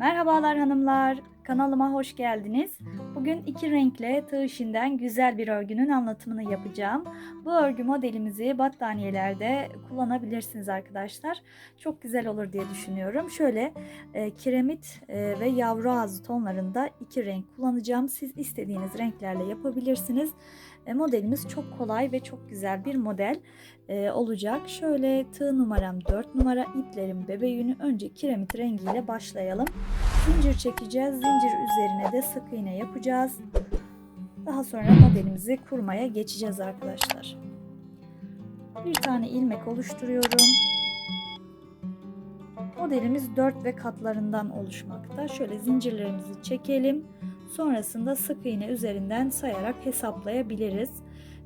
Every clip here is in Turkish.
Merhabalar hanımlar, kanalıma hoş geldiniz. Bugün iki renkle tığ işinden güzel bir örgünün anlatımını yapacağım. Bu örgü modelimizi battaniyelerde kullanabilirsiniz arkadaşlar. Çok güzel olur diye düşünüyorum. Şöyle e, kiremit e, ve yavru ağzı tonlarında iki renk kullanacağım. Siz istediğiniz renklerle yapabilirsiniz. E, modelimiz çok kolay ve çok güzel bir model e, olacak. Şöyle tığ numaram 4 numara iplerim bebe yünü önce kiremit rengiyle başlayalım. Zincir çekeceğiz. Zincir üzerine de sık iğne yapacağız. Daha sonra modelimizi kurmaya geçeceğiz arkadaşlar. Bir tane ilmek oluşturuyorum. Modelimiz 4 ve katlarından oluşmakta. Şöyle zincirlerimizi çekelim. Sonrasında sık iğne üzerinden sayarak hesaplayabiliriz.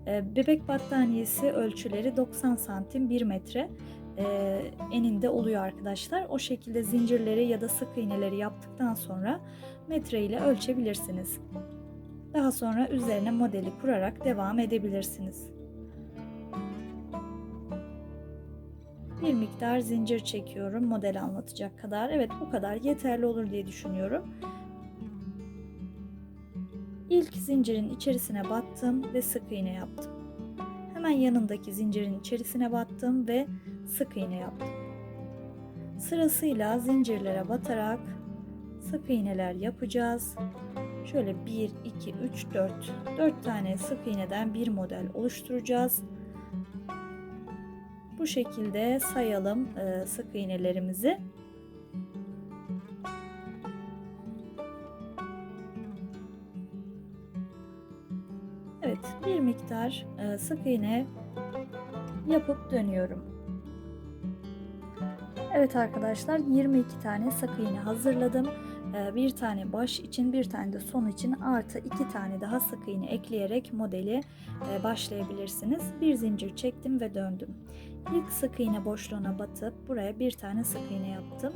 Ee, bebek battaniyesi ölçüleri 90 santim 1 metre e, eninde oluyor arkadaşlar. O şekilde zincirleri ya da sık iğneleri yaptıktan sonra metre ile ölçebilirsiniz. Daha sonra üzerine modeli kurarak devam edebilirsiniz. Bir miktar zincir çekiyorum model anlatacak kadar. Evet bu kadar yeterli olur diye düşünüyorum. İlk zincirin içerisine battım ve sık iğne yaptım. Hemen yanındaki zincirin içerisine battım ve sık iğne yaptım. Sırasıyla zincirlere batarak sık iğneler yapacağız. Şöyle 1, 2, 3, 4. 4 tane sık iğneden bir model oluşturacağız. Bu şekilde sayalım sık iğnelerimizi. Miktar e, sık iğne yapıp dönüyorum. Evet arkadaşlar 22 tane sık iğne hazırladım. E, bir tane baş için bir tane de son için artı iki tane daha sık iğne ekleyerek modeli e, başlayabilirsiniz. Bir zincir çektim ve döndüm. İlk sık iğne boşluğuna batıp buraya bir tane sık iğne yaptım.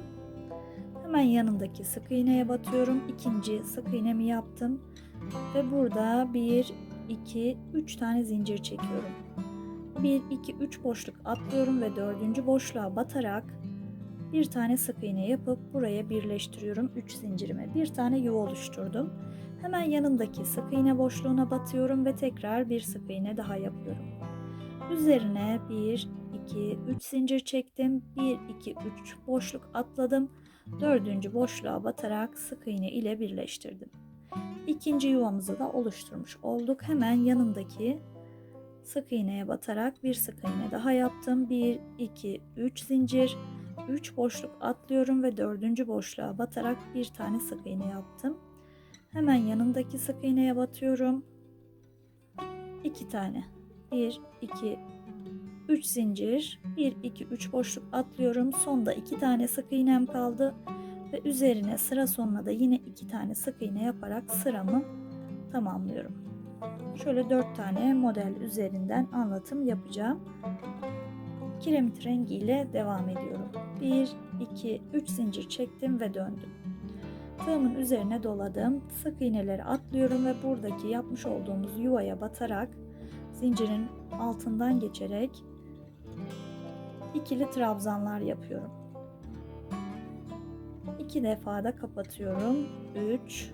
Hemen yanındaki sık iğneye batıyorum. İkinci sık iğnemi yaptım. Ve burada bir 2, 3 tane zincir çekiyorum. 1, 2, 3 boşluk atlıyorum ve dördüncü boşluğa batarak bir tane sık iğne yapıp buraya birleştiriyorum 3 zincirime. Bir tane yuva oluşturdum. Hemen yanındaki sık iğne boşluğuna batıyorum ve tekrar bir sık iğne daha yapıyorum. Üzerine 1, 2, 3 zincir çektim. 1, 2, 3 boşluk atladım. Dördüncü boşluğa batarak sık iğne ile birleştirdim. İkinci yuvamızı da oluşturmuş olduk. Hemen yanındaki sık iğneye batarak bir sık iğne daha yaptım. 1, 2, 3 zincir. 3 boşluk atlıyorum ve dördüncü boşluğa batarak bir tane sık iğne yaptım. Hemen yanındaki sık iğneye batıyorum. 2 tane. 1, 2, 3 zincir. 1, 2, 3 boşluk atlıyorum. Sonda 2 tane sık iğnem kaldı ve üzerine sıra sonuna da yine iki tane sık iğne yaparak sıramı tamamlıyorum. Şöyle dört tane model üzerinden anlatım yapacağım. Kiremit rengiyle devam ediyorum. 1, 2, 3 zincir çektim ve döndüm. Tığımın üzerine doladım. Sık iğneleri atlıyorum ve buradaki yapmış olduğumuz yuvaya batarak zincirin altından geçerek ikili trabzanlar yapıyorum. 2 defa da kapatıyorum. 3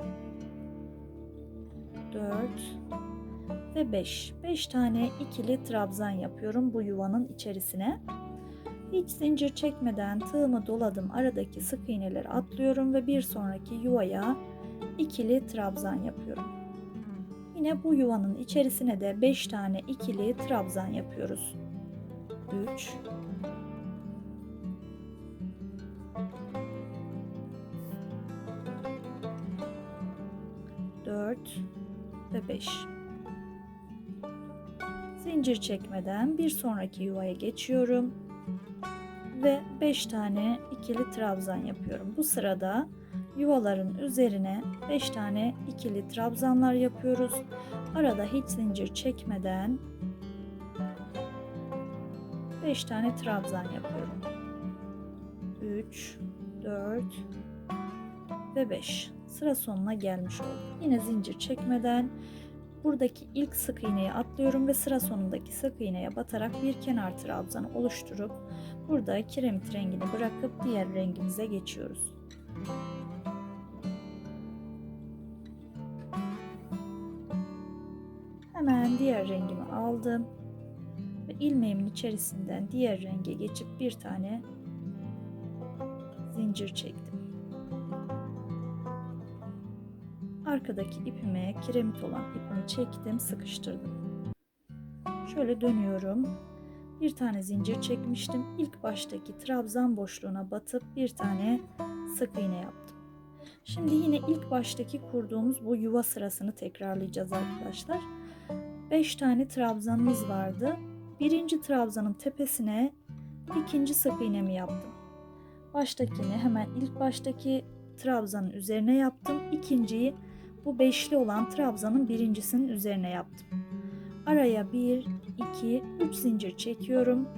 4 ve 5. 5 tane ikili trabzan yapıyorum bu yuvanın içerisine. Hiç zincir çekmeden tığımı doladım. Aradaki sık iğneleri atlıyorum ve bir sonraki yuvaya ikili trabzan yapıyorum. Yine bu yuvanın içerisine de 5 tane ikili trabzan yapıyoruz. 3 4 ve 5. Zincir çekmeden bir sonraki yuvaya geçiyorum ve 5 tane ikili trabzan yapıyorum. Bu sırada yuvaların üzerine 5 tane ikili trabzanlar yapıyoruz. Arada hiç zincir çekmeden 5 tane trabzan yapıyorum. 3 4 ve 5 sıra sonuna gelmiş olduk. Yine zincir çekmeden buradaki ilk sık iğneye atlıyorum ve sıra sonundaki sık iğneye batarak bir kenar trabzanı oluşturup burada kiremit rengini bırakıp diğer rengimize geçiyoruz. Hemen diğer rengimi aldım ve ilmeğimin içerisinden diğer renge geçip bir tane zincir çektim. Arkadaki ipime kiremit olan ipimi çektim, sıkıştırdım. Şöyle dönüyorum. Bir tane zincir çekmiştim. İlk baştaki trabzan boşluğuna batıp bir tane sık iğne yaptım. Şimdi yine ilk baştaki kurduğumuz bu yuva sırasını tekrarlayacağız arkadaşlar. 5 tane trabzanımız vardı. Birinci trabzanın tepesine ikinci sık iğnemi yaptım. Baştakini hemen ilk baştaki trabzanın üzerine yaptım. İkinciyi bu beşli olan trabzanın birincisinin üzerine yaptım. Araya 1, 2, 3 zincir çekiyorum.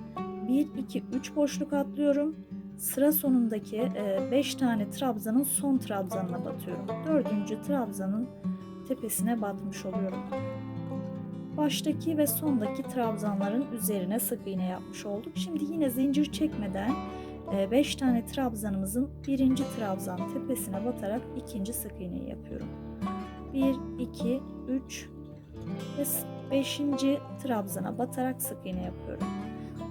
1, 2, 3 boşluk atlıyorum. Sıra sonundaki 5 tane trabzanın son trabzanına batıyorum. Dördüncü trabzanın tepesine batmış oluyorum. Baştaki ve sondaki trabzanların üzerine sık iğne yapmış olduk. Şimdi yine zincir çekmeden 5 tane trabzanımızın birinci trabzan tepesine batarak ikinci sık iğneyi yapıyorum. 1, 2, 3 ve 5. trabzana batarak sık iğne yapıyorum.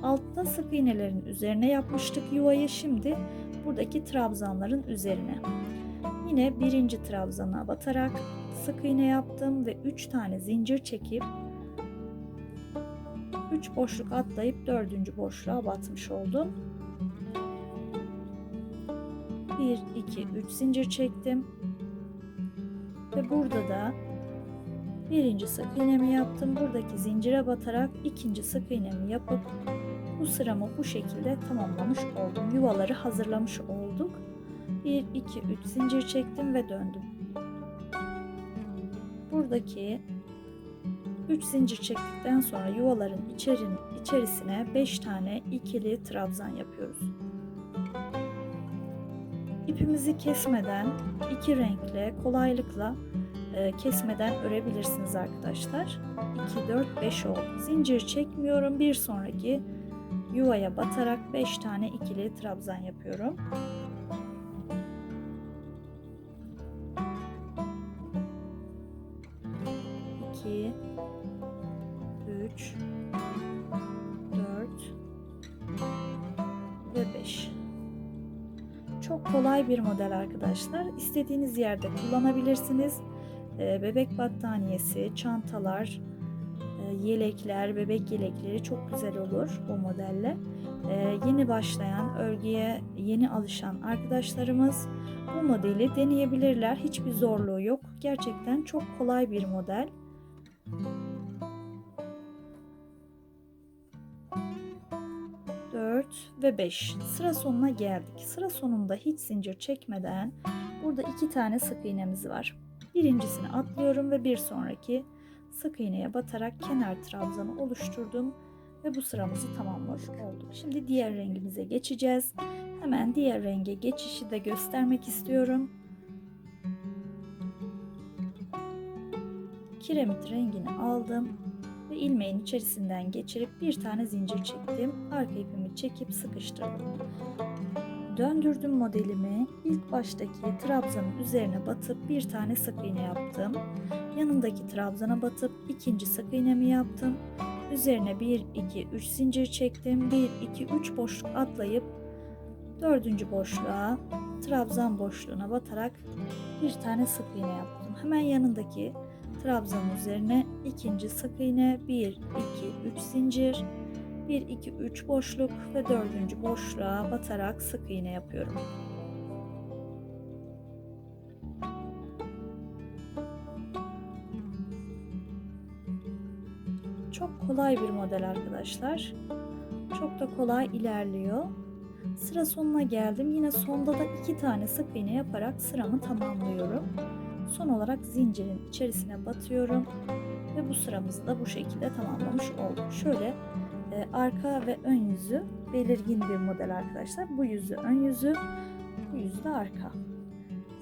Altta sık iğnelerin üzerine yapmıştık yuvayı şimdi buradaki trabzanların üzerine. Yine birinci trabzana batarak sık iğne yaptım ve 3 tane zincir çekip 3 boşluk atlayıp dördüncü boşluğa batmış oldum. 1 2 3 zincir çektim. Ve burada da birinci sık iğnemi yaptım. Buradaki zincire batarak ikinci sık iğnemi yapıp bu sıramı bu şekilde tamamlamış oldum. Yuvaları hazırlamış olduk. 1 2 3 zincir çektim ve döndüm. Buradaki 3 zincir çektikten sonra yuvaların içerin, içerisine 5 tane ikili trabzan yapıyoruz. İpimizi kesmeden iki renkle kolaylıkla e, kesmeden örebilirsiniz arkadaşlar. 2 4 5 oldu. Zincir çekmiyorum. Bir sonraki yuvaya batarak 5 tane ikili trabzan yapıyorum. İki, Çok kolay bir model arkadaşlar. İstediğiniz yerde kullanabilirsiniz. Ee, bebek battaniyesi, çantalar, e, yelekler, bebek yelekleri çok güzel olur bu modelle. Ee, yeni başlayan, örgüye yeni alışan arkadaşlarımız bu modeli deneyebilirler. Hiçbir zorluğu yok. Gerçekten çok kolay bir model. Ve 5 sıra sonuna geldik. Sıra sonunda hiç zincir çekmeden burada iki tane sık iğnemiz var. Birincisini atlıyorum ve bir sonraki sık iğneye batarak kenar trabzanı oluşturdum ve bu sıramızı tamamlamış olduk. Şimdi diğer rengimize geçeceğiz. Hemen diğer renge geçişi de göstermek istiyorum. Kiremit rengini aldım ve ilmeğin içerisinden geçirip bir tane zincir çektim. Arka ipimi çekip sıkıştırdım. Döndürdüm modelimi. İlk baştaki trabzanın üzerine batıp bir tane sık iğne yaptım. Yanındaki trabzana batıp ikinci sık iğnemi yaptım. Üzerine 1 2 3 zincir çektim. 1 2 3 boşluk atlayıp dördüncü boşluğa trabzan boşluğuna batarak bir tane sık iğne yaptım. Hemen yanındaki trabzanın üzerine ikinci sık iğne 1 2 3 zincir 1 2 3 boşluk ve dördüncü boşluğa batarak sık iğne yapıyorum. Çok kolay bir model arkadaşlar. Çok da kolay ilerliyor. Sıra sonuna geldim. Yine sonda da iki tane sık iğne yaparak sıramı tamamlıyorum. Son olarak zincirin içerisine batıyorum ve bu sıramızı da bu şekilde tamamlamış oldum. Şöyle e, arka ve ön yüzü belirgin bir model arkadaşlar. Bu yüzü ön yüzü, bu yüzü de arka.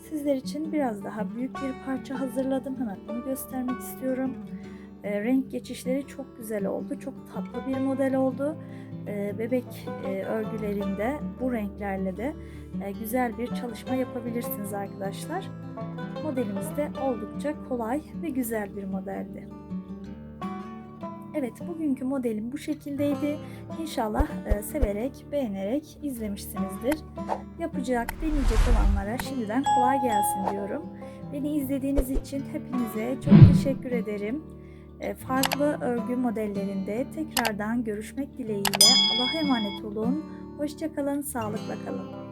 Sizler için biraz daha büyük bir parça hazırladım. Hemen onu göstermek istiyorum. E, renk geçişleri çok güzel oldu. Çok tatlı bir model oldu. E, bebek e, örgülerinde bu renklerle de e, güzel bir çalışma yapabilirsiniz arkadaşlar. Modelimiz de oldukça kolay ve güzel bir modeldi. Evet bugünkü modelim bu şekildeydi. İnşallah e, severek, beğenerek izlemişsinizdir. Yapacak, deneyecek olanlara şimdiden kolay gelsin diyorum. Beni izlediğiniz için hepinize çok teşekkür ederim. E, Farklı örgü modellerinde tekrardan görüşmek dileğiyle. Allah'a emanet olun. Hoşçakalın, sağlıkla kalın.